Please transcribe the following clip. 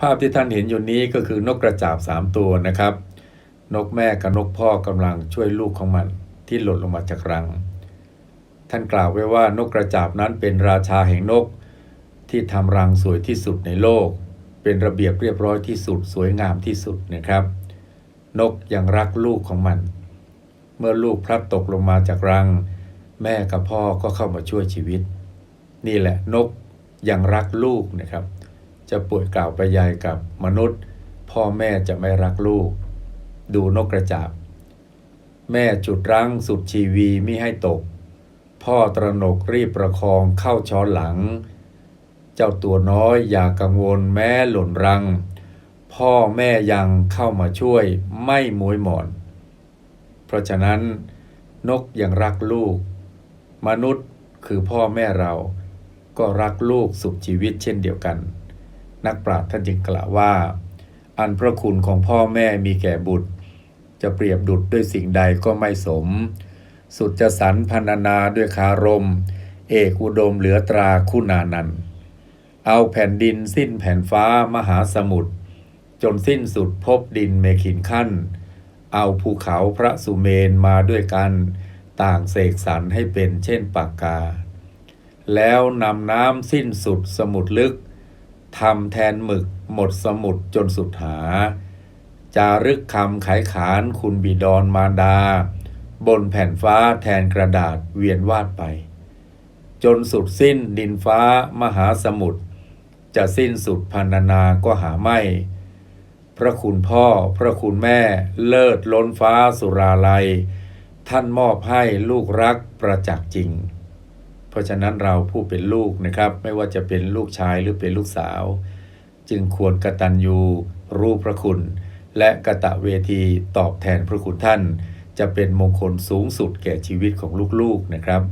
ภาพที่ท่านเห็นอยู่นี้ก็คือนกกระจาบสามตัวนะครับ นกแม่กับนกพ่อกำลังช่วยลูกของมันที่หล่นลงมาจากรัง ท่านกล่าวไว้ว่านกกระจาบนั้นเป็นราชาแห่งนก ที่ทำรังสวยที่สุดในโลก เป็นระเบียบเรียบร้อยที่สุดสวยงามที่สุดนะครับ นกยังรักลูกของมัน เมื่อลูกพลัดตกลงมาจากรัง แม่กับพ่อก็เข้ามาช่วยชีวิต นี่แหละนกยังรักลูกนะครับ จะป่วยกล่าวไปยายกับมนุษย์ พ่อแม่จะไม่รักลูก ดูนกกระจาบ แม่จุดรั้งสุดชีวีไม่ให้ตก พ่อตระหนกรีบประคองเข้าช้อนหลัง เจ้าตัวน้อยอย่ากังวลแม้หล่นรัง พ่อแม่ยังเข้ามาช่วยไม่มวยหมอน เพราะฉะนั้นนกยังรักลูก มนุษย์คือพ่อแม่เราก็รักลูกสุดชีวิตเช่นเดียวกัน นักปราชญ์ท่านจึงกล่าวว่า อันพระคุณของพ่อแม่มีแก่บุตร จะเปรียบดุดด้วยสิ่งใดก็ไม่สม สุดจะสรรพันนาด้วยคารม เอกอุดมเหลือตราคุณานันเอาแผ่นดินสิ้นแผ่นฟ้ามหาสมุทรจนสิ้นสุดพบดินเมขินขั้น เอาภูเขาพระสุเมนมาด้วยกัน ต่างเสกสรรให้เป็นเช่นปากกา แล้วนำน้ำสิ้นสุดสมุทรลึก ทำแทนหมึกหมดสมุทรจนสุดหา จารึกคำไขขานคุณบิดรมารดา บนแผ่นฟ้าแทนกระดาษเวียนวาดไป จนสุดสิ้นดินฟ้ามหาสมุทรจะสิ้นสุดพันนานาก็หาไม่ พระคุณพ่อพระคุณแม่เลิศล้นฟ้าสุราลัย ท่านมอบให้ลูกรักประจักษ์จริง เพราะฉะนั้นเราผู้เป็นลูกนะครับ ไม่ว่าจะเป็นลูกชายหรือเป็นลูกสาว จึงควรกระตันยูรู้พระคุณ และกะตะเวทีตอบแทนพระคุณท่าน จะเป็นมงคลสูงสุดแก่ชีวิตของลูกๆนะครับ